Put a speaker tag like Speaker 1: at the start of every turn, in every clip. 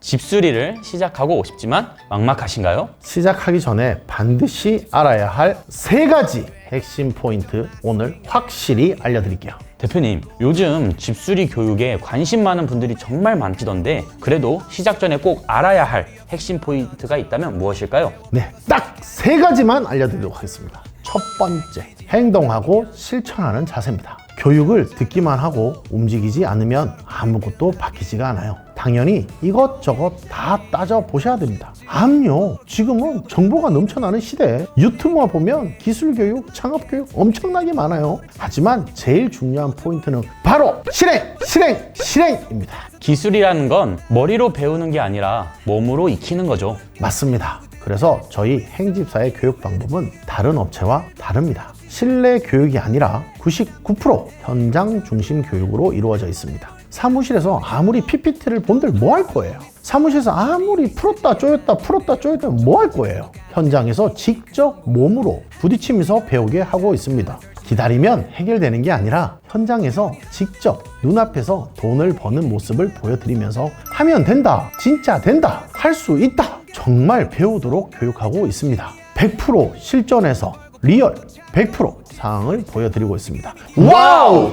Speaker 1: 집수리를 시작하고 싶지만 막막하신가요?
Speaker 2: 시작하기 전에 반드시 알아야 할 세 가지 핵심 포인트 오늘 확실히 알려드릴게요.
Speaker 1: 대표님, 요즘 집수리 교육에 관심 많은 분들이 정말 많시던데 그래도 시작 전에 꼭 알아야 할 핵심 포인트가 있다면 무엇일까요?
Speaker 2: 네, 딱 세 가지만 알려드리도록 하겠습니다. 첫 번째, 행동하고 실천하는 자세입니다. 교육을 듣기만 하고 움직이지 않으면 아무것도 바뀌지가 않아요. 당연히 이것저것 다 따져 보셔야 됩니다. 암요, 지금은 정보가 넘쳐나는 시대. 유튜브만 보면 기술 교육, 창업 교육 엄청나게 많아요. 하지만 제일 중요한 포인트는 바로 실행, 실행, 실행입니다.
Speaker 1: 기술이라는 건 머리로 배우는 게 아니라 몸으로 익히는 거죠.
Speaker 2: 맞습니다. 그래서 저희 행집사의 교육 방법은 다른 업체와 다릅니다. 실내 교육이 아니라 99% 현장 중심 교육으로 이루어져 있습니다. 사무실에서 아무리 PPT를 본들 뭐 할 거예요? 사무실에서 아무리 풀었다 쪼였다 풀었다 쪼였다 뭐 할 거예요? 현장에서 직접 몸으로 부딪히면서 배우게 하고 있습니다. 기다리면 해결되는 게 아니라 현장에서 직접 눈앞에서 돈을 버는 모습을 보여드리면서 하면 된다, 진짜 된다, 할 수 있다. 정말 배우도록 교육하고 있습니다. 100% 실전에서 리얼 100% 상황을 보여드리고 있습니다. 와우!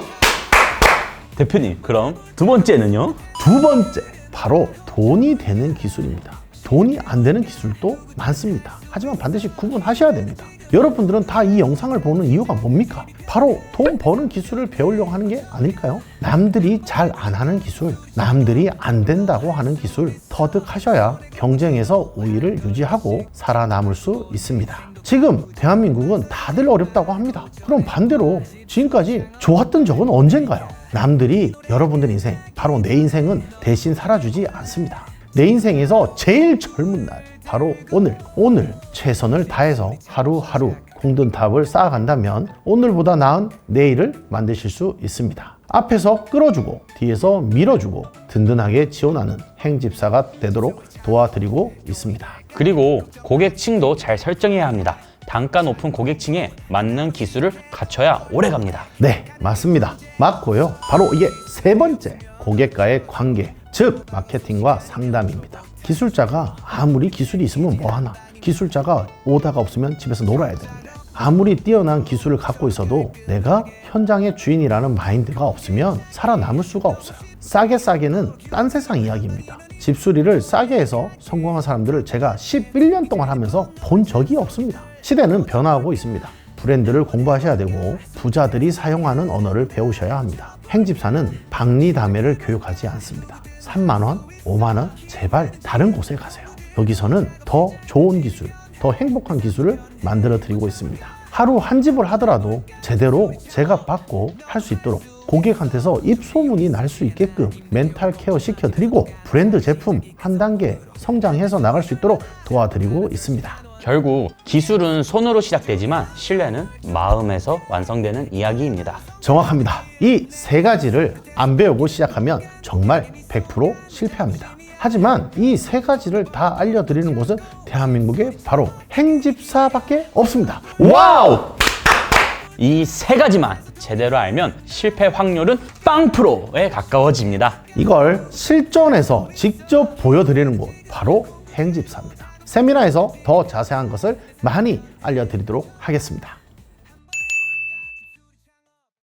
Speaker 1: 대표님, 그럼 두 번째는요?
Speaker 2: 두 번째, 바로 돈이 되는 기술입니다. 돈이 안 되는 기술도 많습니다. 하지만 반드시 구분하셔야 됩니다. 여러분들은 다 이 영상을 보는 이유가 뭡니까? 바로 돈 버는 기술을 배우려고 하는 게 아닐까요? 남들이 잘 안 하는 기술, 남들이 안 된다고 하는 기술 터득하셔야 경쟁에서 우위를 유지하고 살아남을 수 있습니다. 지금 대한민국은 다들 어렵다고 합니다. 그럼 반대로 지금까지 좋았던 적은 언젠가요? 남들이 여러분들 인생, 바로 내 인생은 대신 살아주지 않습니다. 내 인생에서 제일 젊은 날, 바로 오늘, 오늘 최선을 다해서 하루하루 공든탑을 쌓아간다면 오늘보다 나은 내일을 만드실 수 있습니다. 앞에서 끌어주고 뒤에서 밀어주고 든든하게 지원하는 행집사가 되도록 도와드리고 있습니다.
Speaker 1: 그리고 고객층도 잘 설정해야 합니다. 단가 높은 고객층에 맞는 기술을 갖춰야 오래 갑니다.
Speaker 2: 네, 맞습니다. 맞고요. 바로 이게 세 번째 고객과의 관계, 즉 마케팅과 상담입니다. 기술자가 아무리 기술이 있으면 뭐 하나? 기술자가 오다가 없으면 집에서 놀아야 되는데 아무리 뛰어난 기술을 갖고 있어도 내가 현장의 주인이라는 마인드가 없으면 살아남을 수가 없어요. 싸게 싸게는 딴 세상 이야기입니다. 집수리를 싸게 해서 성공한 사람들을 제가 11년 동안 하면서 본 적이 없습니다. 시대는 변화하고 있습니다. 브랜드를 공부하셔야 되고 부자들이 사용하는 언어를 배우셔야 합니다. 행집사는 박리다매를 교육하지 않습니다. 3만 원, 5만 원, 제발 다른 곳에 가세요. 여기서는 더 좋은 기술, 더 행복한 기술을 만들어 드리고 있습니다. 하루 한 집을 하더라도 제대로 제가 받고 할 수 있도록 고객한테서 입소문이 날 수 있게끔 멘탈 케어 시켜드리고 브랜드 제품 한 단계 성장해서 나갈 수 있도록 도와드리고 있습니다.
Speaker 1: 결국 기술은 손으로 시작되지만 신뢰는 마음에서 완성되는 이야기입니다.
Speaker 2: 정확합니다. 이 세 가지를 안 배우고 시작하면 정말 100% 실패합니다. 하지만 이 세 가지를 다 알려드리는 곳은 대한민국에 바로 행집사밖에 없습니다. 와우!
Speaker 1: 이 세 가지만 제대로 알면 실패 확률은 빵 프로에 가까워집니다.
Speaker 2: 이걸 실전에서 직접 보여드리는 곳 바로 행집사입니다. 세미나에서 더 자세한 것을 많이 알려드리도록 하겠습니다.